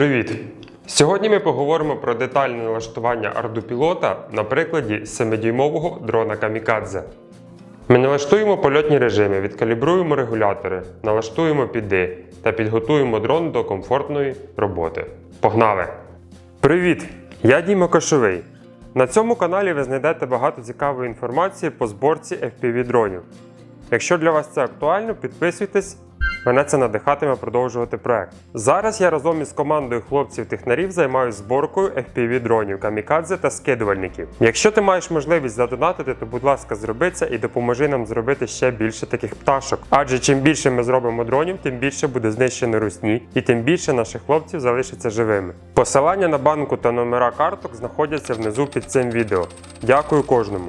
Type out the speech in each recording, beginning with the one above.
Привіт! Сьогодні ми поговоримо про детальне налаштування ардупілота на прикладі 7-дюймового дрона Камікадзе. Ми налаштуємо польотні режими, відкалібруємо регулятори, налаштуємо піди та підготуємо дрон до комфортної роботи. Погнали! Привіт! Я Діма Кошовий. На цьому каналі ви знайдете багато цікавої інформації по зборці FPV дронів. Якщо для вас це актуально, підписуйтесь. Мене це надихатиме продовжувати проект. Зараз я разом із командою хлопців-технарів займаюся зборкою FPV дронів, камікадзе та скидувальників. Якщо ти маєш можливість задонатити, то будь ласка, зроби це і допоможи нам зробити ще більше таких пташок. Адже чим більше ми зробимо дронів, тим більше буде знищено русні, і тим більше наших хлопців залишаться живими. Посилання на банку та номера карток знаходяться внизу під цим відео. Дякую кожному.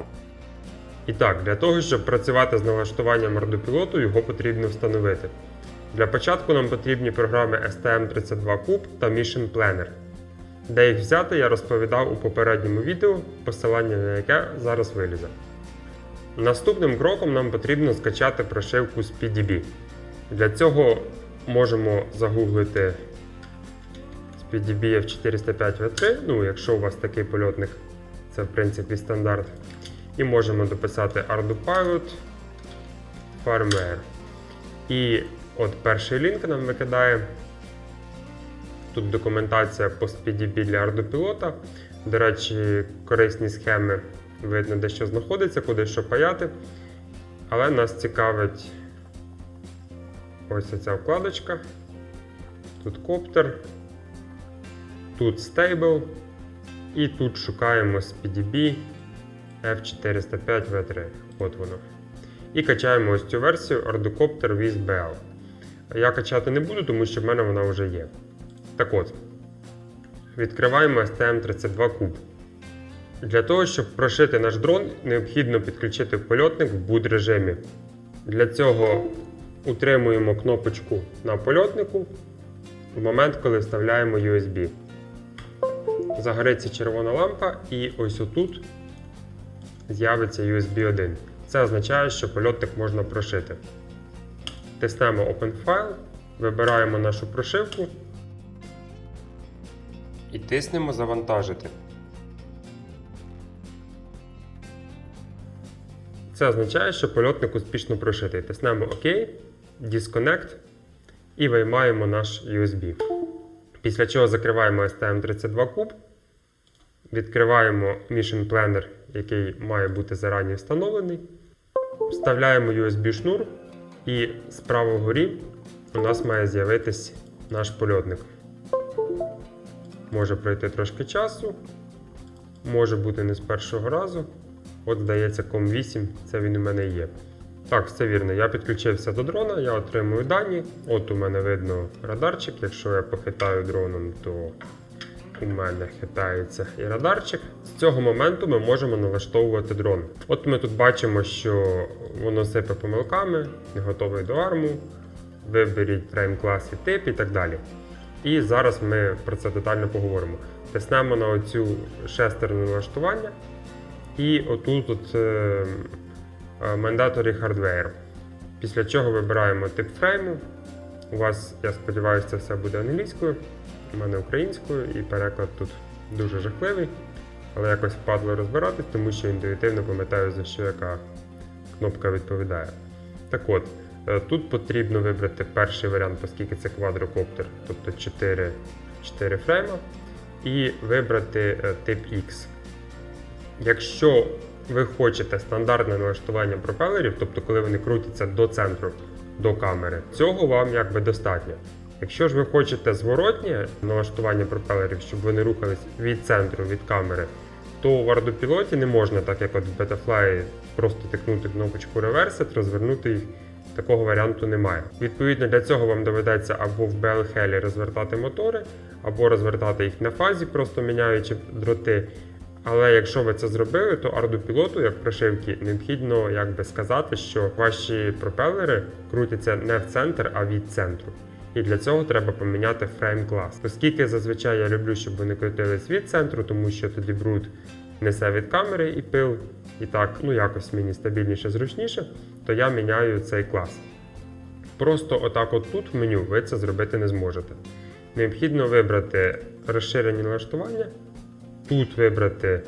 І так, для того, щоб працювати з налаштуванням ардупілоту, його потрібно встановити. Для початку нам потрібні програми STM32 Cube та Mission Planner. Де їх взяти, я розповідав у попередньому відео, посилання на яке зараз вилізе. Наступним кроком нам потрібно скачати прошивку з PDB. Для цього можемо загуглити PDB F405V3, ну, якщо у вас такий польотник, це в принципі стандарт. І можемо дописати ArduPilot Firmware. І от перший лінк нам викидає. Тут документація по SPDB для ардупілота. До речі, корисні схеми видно, де що знаходиться, куди що паяти. Але нас цікавить ось ця вкладочка. Тут коптер, тут Stable. І тут шукаємо SPDB F405V3. От воно. І качаємо ось цю версію Ardocopter with BL. Я качати не буду, тому що в мене вона вже є. Так от, відкриваємо STM32 Cube. Для того, щоб прошити наш дрон, необхідно підключити польотник в boot режимі. Для цього утримуємо кнопочку на польотнику в момент, коли вставляємо USB. Загориться червона лампа, і ось отут з'явиться USB 1. Це означає, що польотник можна прошити. Тиснемо Open File, вибираємо нашу прошивку і тиснемо Завантажити. Це означає, що польотник успішно прошитий. Тиснемо ОК, Disconnect і виймаємо наш USB. Після чого закриваємо STM32 Cube, відкриваємо Mission Planner, який має бути зарані встановлений. Вставляємо USB шнур, і справа вгорі у нас має з'явитись наш польотник. Може пройти трошки часу, може бути не з першого разу. От, здається, com 8 це він у мене є. Так, все вірно. Я підключився до дрона, я отримую дані. От у мене видно радарчик. Якщо я похитаю дроном, то у мене хитається і радарчик. З цього моменту ми можемо налаштовувати дрон. От ми тут бачимо, що воно сипе помилками, не готовий до арму. Виберіть фрейм клас і тип і так далі. І зараз ми про це детально поговоримо. Тиснемо на оцю шестерну налаштування. І отут от, е, е, Mandatory Hardware. Після чого вибираємо тип фрейму. У вас, я сподіваюся, це все буде англійською, у мене українською, і переклад тут дуже жахливий. Але якось впадло розбиратись, тому що інтуїтивно пам'ятаю, за що яка кнопка відповідає. Так от, е, тут потрібно вибрати перший варіант, оскільки це квадрокоптер, тобто 4, 4 фрейма, і вибрати е, тип X. Якщо ви хочете стандартне налаштування пропелерів, тобто коли вони крутяться до центру, до камери, цього вам якби достатньо. Якщо ж ви хочете зворотнє налаштування пропелерів, щоб вони рухались від центру, від камери, то в ардопілоті не можна, так як от в Betafly, просто тикнути кнопочку Reverse, розвернути їх. Такого варіанту немає. Відповідно, для цього вам доведеться або в BLHL розвертати мотори, або розвертати їх на фазі, просто міняючи дроти. Але якщо ви це зробили, то ардупілоту, як прошивки, необхідно як сказати, що ваші пропелери крутяться не в центр, а від центру. І для цього треба поміняти фрейм клас. Оскільки зазвичай я люблю, щоб вони крутились від центру, тому що тоді бруд несе від камери і пил, і так, ну якось мені стабільніше, зручніше, то я міняю цей клас. Просто отак от тут в меню ви це зробити не зможете. необхідно вибрати розширені налаштування, тут вибрати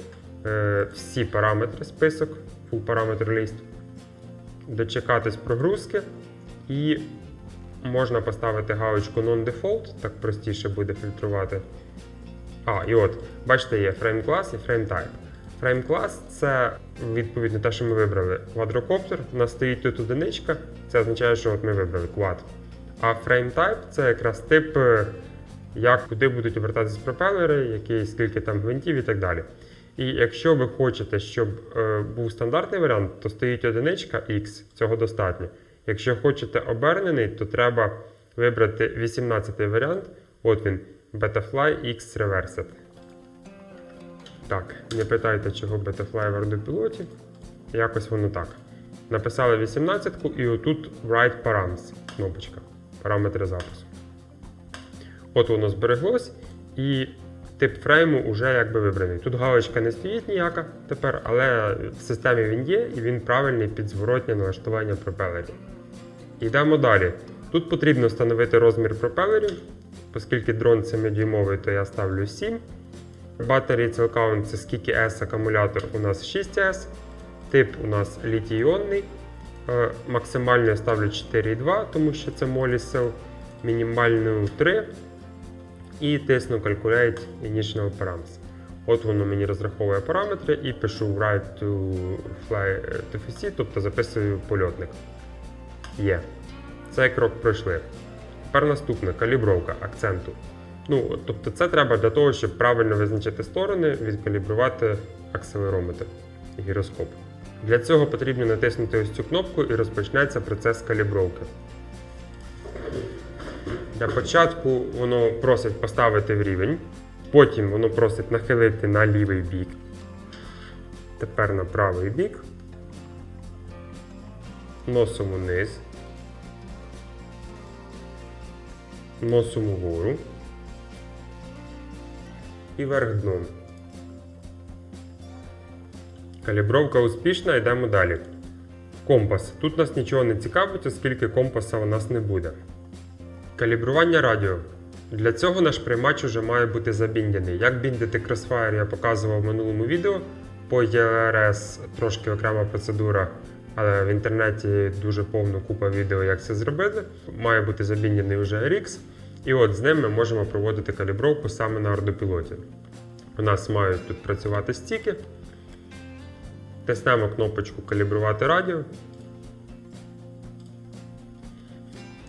е, всі параметри список, full parameter list, дочекатись прогрузки і можна поставити галочку Non-Default, так простіше буде фільтрувати. А, і от, бачите, є frame class і frame type. Frame class це відповідно те, що ми вибрали. Quadrocopter, у нас стоїть тут одиничка, це означає, що от ми вибрали quad. А frame type це якраз тип, е, як куди будуть обертатись пропелери, який, скільки там гвинтів і так далі. І якщо ви хочете, щоб е, був стандартний варіант, то стоїть одиничка X, цього достатньо. Якщо хочете обернений, то треба вибрати 18 й варіант. От він, Betafly X Reversed. Так, не питайте, чого Betafly в ардопілоті. Якось воно так. Написали 18-ку і отут Write Params. Кнопочка. Параметри запису. От воно збереглось. І тип фрейму вже якби вибраний. Тут галочка не стоїть ніяка тепер, але в системі він є і він правильний під зворотнє налаштування пропелерів. Йдемо далі. Тут потрібно встановити розмір пропелерів, оскільки дрон 7-дюймовий, то я ставлю 7. Battery Cell Count це скільки S акумулятор у нас 6S. Тип у нас літій-іонний. Е, Максимально я ставлю 4,2, тому що це Molicel. Мінімальну 3. І тисну Calculate Initial Params. От воно мені розраховує параметри і пишу Write to fly to FSC, тобто записую польотник. Є. Цей крок пройшли. Тепер наступне калібровка акценту. Ну, тобто це треба для того, щоб правильно визначити сторони, відкалібрувати акселерометр і гіроскоп. Для цього потрібно натиснути ось цю кнопку і розпочнеться процес калібровки. Для початку воно просить поставити в рівень, потім воно просить нахилити на лівий бік, тепер на правий бік, носом униз, носом угору і вверх дном. Калібровка успішна, йдемо далі. Компас. Тут нас нічого не цікавить, оскільки компаса у нас не буде. Калібрування радіо. Для цього наш приймач уже має бути забіндяний. Як біндити Crossfire я показував в минулому відео. По ERS трошки окрема процедура, але в інтернеті дуже повна купа відео, як це зробити. Має бути забіндяний вже RX. І от з ним ми можемо проводити калібровку саме на ордопілоті. У нас мають тут працювати стіки. Тиснемо кнопочку Калібрувати радіо.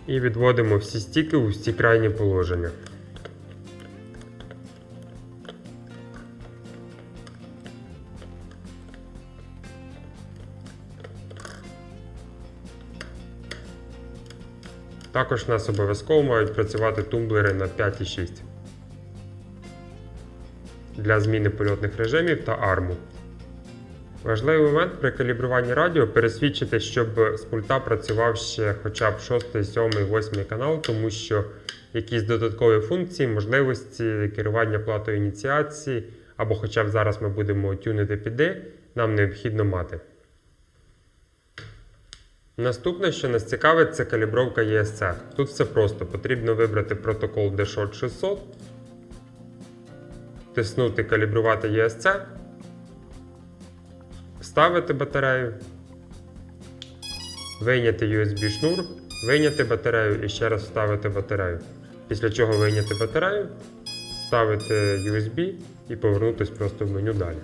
І відводимо всі стіки у всі крайні положення. Також у нас обов'язково мають працювати тумблери на 5 і 6 для зміни польотних режимів та арму. Важливий момент при калібруванні радіо пересвідчити, щоб з пульта працював ще хоча б 6, 7, 8 канал, тому що якісь додаткові функції, можливості керування платою ініціації, або хоча б зараз ми будемо тюнити піди, нам необхідно мати. Наступне, що нас цікавить, це калібровка ESC. Тут все просто. Потрібно вибрати протокол DSHOT 600, тиснути калібрувати ESC, вставити батарею, вийняти USB шнур, вийняти батарею і ще раз вставити батарею. Після чого вийняти батарею, вставити USB і повернутися просто в меню далі.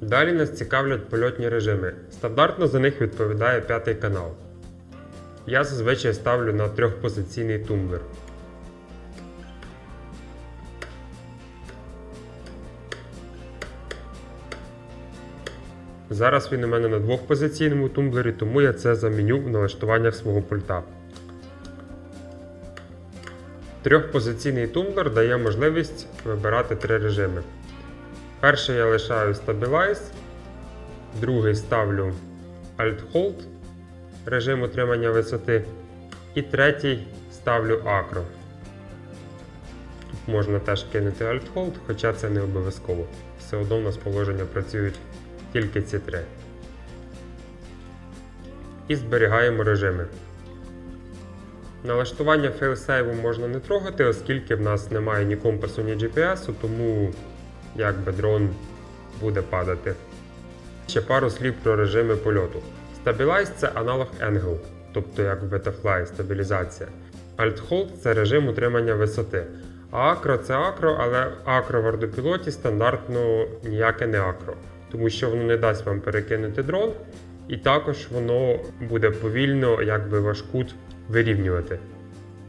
Далі нас цікавлять польотні режими. Стандартно за них відповідає п'ятий канал. Я зазвичай ставлю на трьохпозиційний тумблер. Зараз він у мене на двохпозиційному тумблері, тому я це заміню в налаштуваннях свого пульта. Трьохпозиційний тумблер дає можливість вибирати три режими. Перший я лишаю Stabilize, другий ставлю Alt-Hold, режим утримання висоти, і третій ставлю Acro. Тут можна теж кинути Alt-Hold, хоча це не обов'язково. Все одно в нас положення працюють тільки ці три. І зберігаємо режими. Налаштування фейлсейву можна не трогати, оскільки в нас немає ні компасу, ні GPS, тому якби дрон буде падати. Ще пару слів про режими польоту. Stabilize – це аналог Angle, тобто як Betafly стабілізація. Alt-Hold – це режим утримання висоти. А акро це акро, але акро в ардопілоті стандартно ніяке не акро, тому що воно не дасть вам перекинути дрон, і також воно буде повільно якби ваш кут вирівнювати.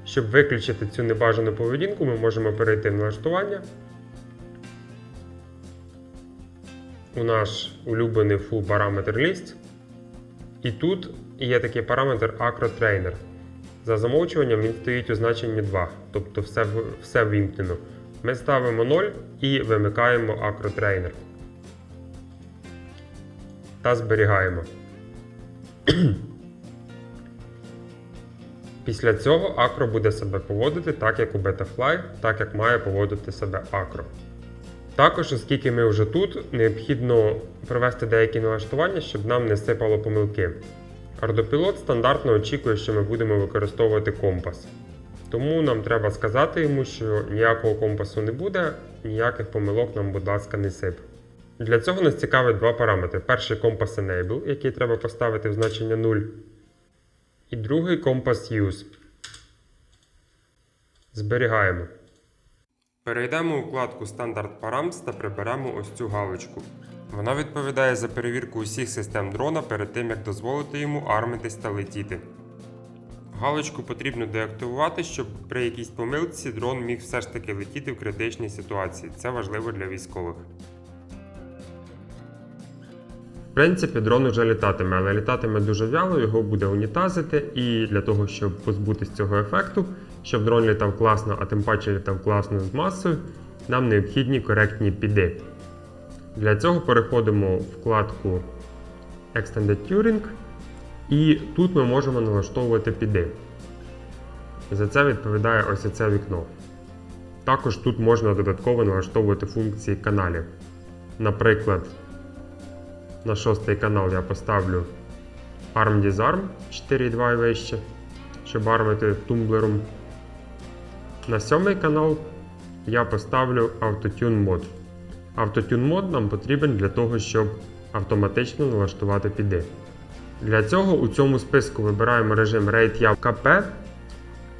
Щоб виключити цю небажану поведінку, ми можемо перейти в налаштування. У наш улюблений full параметр list. І тут є такий параметр AcroTrainer. За замовчуванням він стоїть у значенні 2, тобто все, все ввімкнено. Ми ставимо 0 і вимикаємо AcroTrainer. Та зберігаємо. Після цього акро буде себе поводити так, як у Betafly, так як має поводити себе акро. Також, оскільки ми вже тут, необхідно провести деякі налаштування, щоб нам не сипало помилки. Ардопілот стандартно очікує, що ми будемо використовувати компас. Тому нам треба сказати йому, що ніякого компасу не буде, ніяких помилок нам, будь ласка, не сип. Для цього нас цікавить два параметри. Перший компас Enable, який треба поставити в значення 0. І другий компас Use. Зберігаємо. Перейдемо у вкладку Standard Params та приберемо ось цю галочку. Вона відповідає за перевірку усіх систем дрона перед тим, як дозволити йому армитись та летіти. Галочку потрібно деактивувати, щоб при якійсь помилці дрон міг все ж таки летіти в критичній ситуації. Це важливо для військових. В принципі, дрон вже літатиме, але літатиме дуже вяло, його буде унітазити. І для того, щоб позбутися цього ефекту, щоб дрон літав класно, а тим паче літав класно з масою, нам необхідні коректні піди. Для цього переходимо в вкладку Extended Turing, і тут ми можемо налаштовувати піди. За це відповідає ось це вікно. Також тут можна додатково налаштовувати функції каналів. Наприклад, на шостий канал я поставлю Arm Disarm 4.2 і вище, щоб армити тумблером. На сьомий канал я поставлю Autotune мод. Autotune мод нам потрібен для того, щоб автоматично налаштувати піди. Для цього у цьому списку вибираємо режим Rate Yav KP,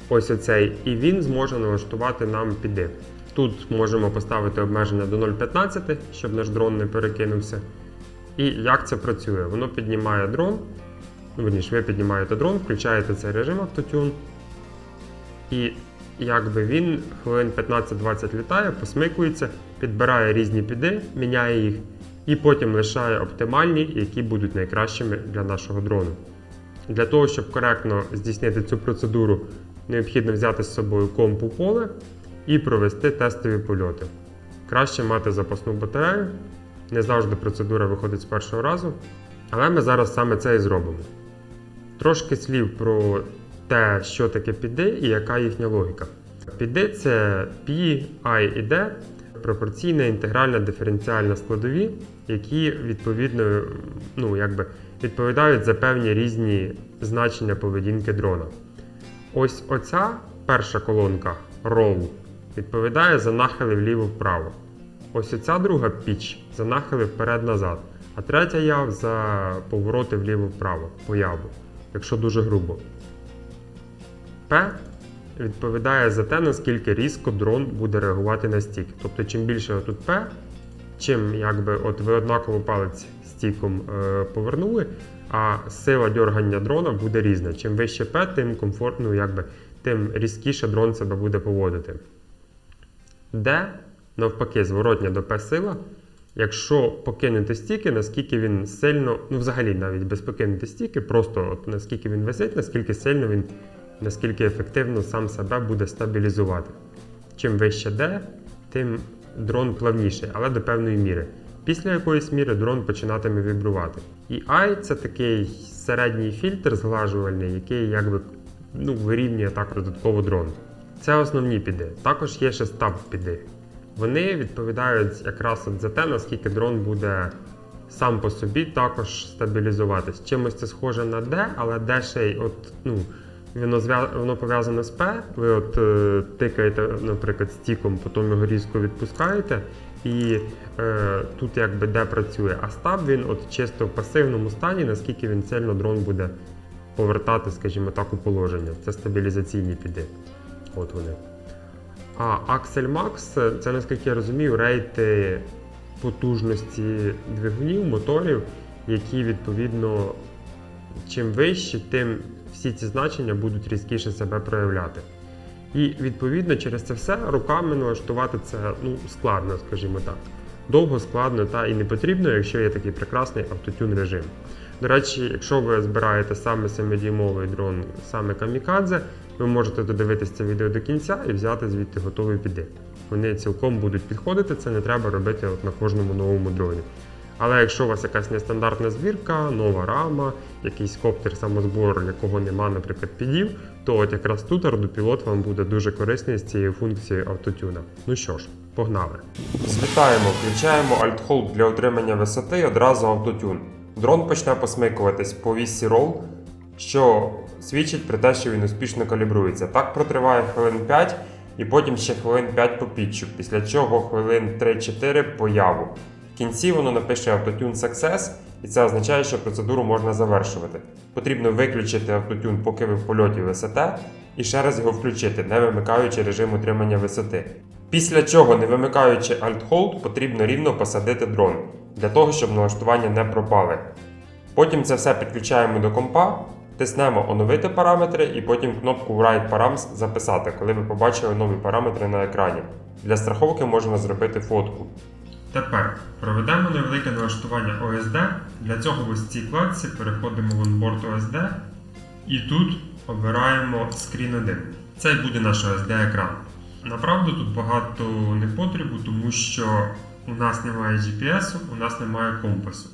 ось оцей, і він зможе налаштувати нам піди. Тут можемо поставити обмеження до 0.15, щоб наш дрон не перекинувся. І як це працює? Воно піднімає дрон. Ну, ви піднімаєте дрон, включаєте цей режим автотюн. І якби він хвилин 15-20 літає, посмикується, підбирає різні піди, міняє їх, і потім лишає оптимальні, які будуть найкращими для нашого дрону. Для того, щоб коректно здійснити цю процедуру, необхідно взяти з собою комп у поле і провести тестові польоти. Краще мати запасну батарею. Не завжди процедура виходить з першого разу, але ми зараз саме це і зробимо. Трошки слів про те, що таке піди і яка їхня логіка. Піди це P, I і D пропорційна інтегральна диференціальна складові, які відповідно ну, якби, відповідають за певні різні значення поведінки дрона. Ось оця перша колонка roll відповідає за нахили вліво-вправо. Ось оця друга піч за нахили вперед-назад, а третя яв за повороти вліво-вправо по яву, якщо дуже грубо. П відповідає за те, наскільки різко дрон буде реагувати на стік. Тобто, чим більше тут П, чим якби от ви однаково палець стіком е, повернули, а сила дергання дрона буде різна. Чим вище П, тим комфортно, ну, якби, тим різкіше дрон себе буде поводити. Д, навпаки, зворотня до П сила. Якщо покинути стіки, наскільки він сильно, ну взагалі навіть без покинути стіки, просто от наскільки він висить, наскільки сильно він, наскільки ефективно сам себе буде стабілізувати. Чим вище D, тим дрон плавніший, але до певної міри. Після якоїсь міри дрон починатиме вібрувати. І I це такий середній фільтр зглажувальний, який якби ну, вирівнює так додатково дрон. Це основні піди. Також є ще стаб піди. Вони відповідають якраз от за те, наскільки дрон буде сам по собі також стабілізуватись. Чимось це схоже на D, але D ще й от, ну, воно, воно пов'язане з P. Ви от е, тикаєте, наприклад, стіком, потім його різко відпускаєте. І е, тут якби де працює. А стаб він от чисто в пасивному стані, наскільки він сильно дрон буде повертати, скажімо так, у положення. Це стабілізаційні піди. От вони. А Axel Max це, це, наскільки я розумію, рейти потужності двигунів, моторів, які відповідно чим вищі, тим всі ці значення будуть різкіше себе проявляти. І відповідно через це все руками налаштувати це ну, складно, скажімо так. Довго, складно та і не потрібно, якщо є такий прекрасний автотюн режим. До речі, якщо ви збираєте саме 7-дюймовий дрон, саме камікадзе, ви можете додивитися це відео до кінця і взяти звідти готові піди. Вони цілком будуть підходити, це не треба робити от на кожному новому дроні. Але якщо у вас якась нестандартна збірка, нова рама, якийсь коптер самозбор, якого нема, наприклад, підів, то от якраз тут ардупілот вам буде дуже корисний з цією функцією автотюна. Ну що ж, погнали. Злітаємо, включаємо Alt-Hold для отримання висоти і одразу автотюн. Дрон почне посмикуватись по вісі рол, що свідчить про те, що він успішно калібрується. Так протриває хвилин 5 і потім ще хвилин 5 по пітчу, після чого хвилин 3-4 по яву. В кінці воно напише Autotune Success, і це означає, що процедуру можна завершувати. Потрібно виключити автотюн, поки ви в польоті висоте, і ще раз його включити, не вимикаючи режим утримання висоти. Після чого, не вимикаючи Alt-Hold, потрібно рівно посадити дрон, для того, щоб налаштування не пропали. Потім це все підключаємо до компа, тиснемо оновити параметри і потім кнопку Write Params записати, коли ви побачили нові параметри на екрані. Для страховки можна зробити фотку. Тепер проведемо невелике налаштування OSD. Для цього в ось цій вкладці переходимо в Onboard OSD і тут обираємо Screen 1. Це і буде наш OSD екран. Направду тут багато не потрібу, тому що у нас немає GPS, у нас немає компасу.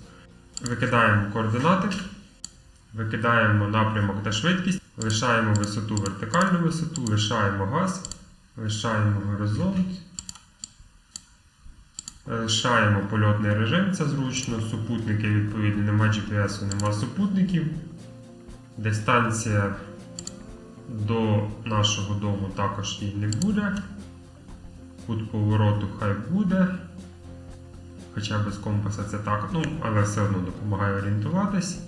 Викидаємо координати, викидаємо напрямок та швидкість, лишаємо висоту вертикальну висоту, лишаємо газ, лишаємо горизонт, лишаємо польотний режим, це зручно, супутники відповідно, немає GPS, немає супутників. Дистанція до нашого дому також її не буде. Кут повороту хай буде. Хоча без компаса це так, ну, але все одно допомагає орієнтуватись.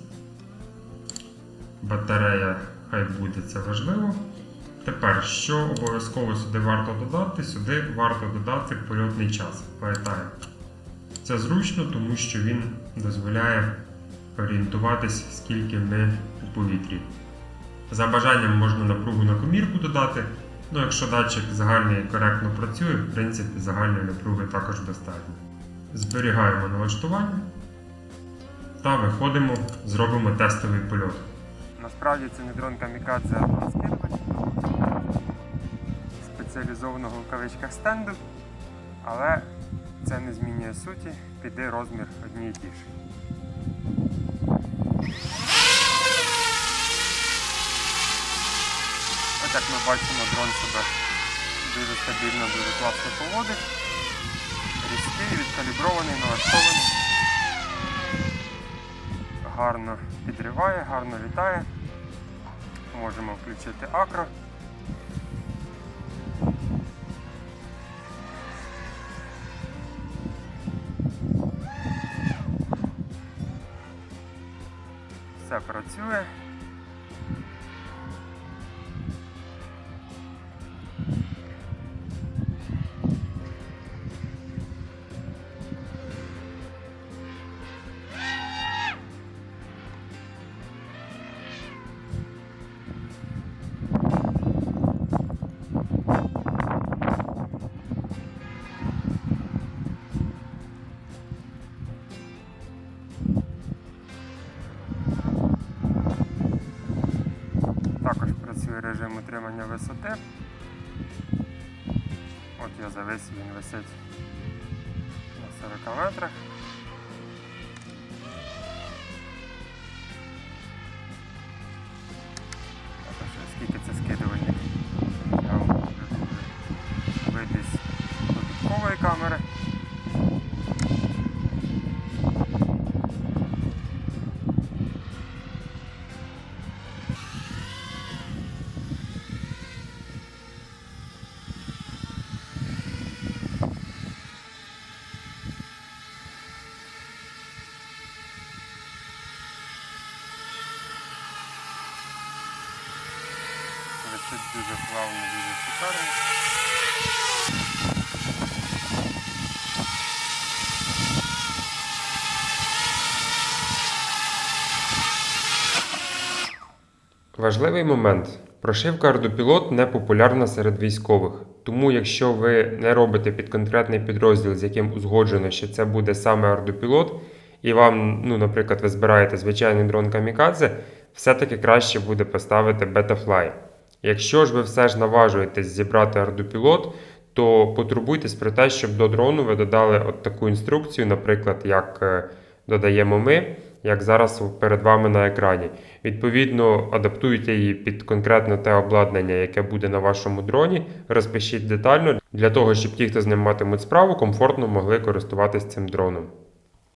Батарея хай буде, це важливо. Тепер, що обов'язково сюди варто додати? Сюди варто додати польотний час. Пам'ятаємо. Це зручно, тому що він дозволяє орієнтуватись, скільки ми у повітрі. За бажанням можна напругу на комірку додати. Ну, якщо датчик загальний коректно працює, в принципі, загальної напруги також достатньо. Зберігаємо налаштування та виходимо, зробимо тестовий польот. Насправді це не дрон камікадзе, а спеціалізованого в кавичках стенду, але це не змінює суті, піде розмір одній і ті ж. Ось як ми бачимо, дрон себе дуже стабільно, дуже класно поводить. Різкий, відкалібрований, налаштований. Гарно підриває, гарно літає. Можемо включити акро. Працює. Утримання висоти. От я завис, він висить на 40 метрах. Скільки це скидування. Я вам покажу вже додаткової камери. Важливий момент. Прошивка ардопілот не популярна серед військових. Тому, якщо ви не робите під конкретний підрозділ, з яким узгоджено, що це буде саме ардопілот, і вам, ну, наприклад, ви збираєте звичайний дрон Камікадзе, все-таки краще буде поставити Betafly. Якщо ж ви все ж наважуєтесь зібрати ардопілот, то потурбуйтесь про те, щоб до дрону ви додали от таку інструкцію, наприклад, як е, додаємо ми, як зараз перед вами на екрані. Відповідно, адаптуйте її під конкретно те обладнання, яке буде на вашому дроні. Розпишіть детально для того, щоб ті, хто з ним матимуть справу, комфортно могли користуватись цим дроном.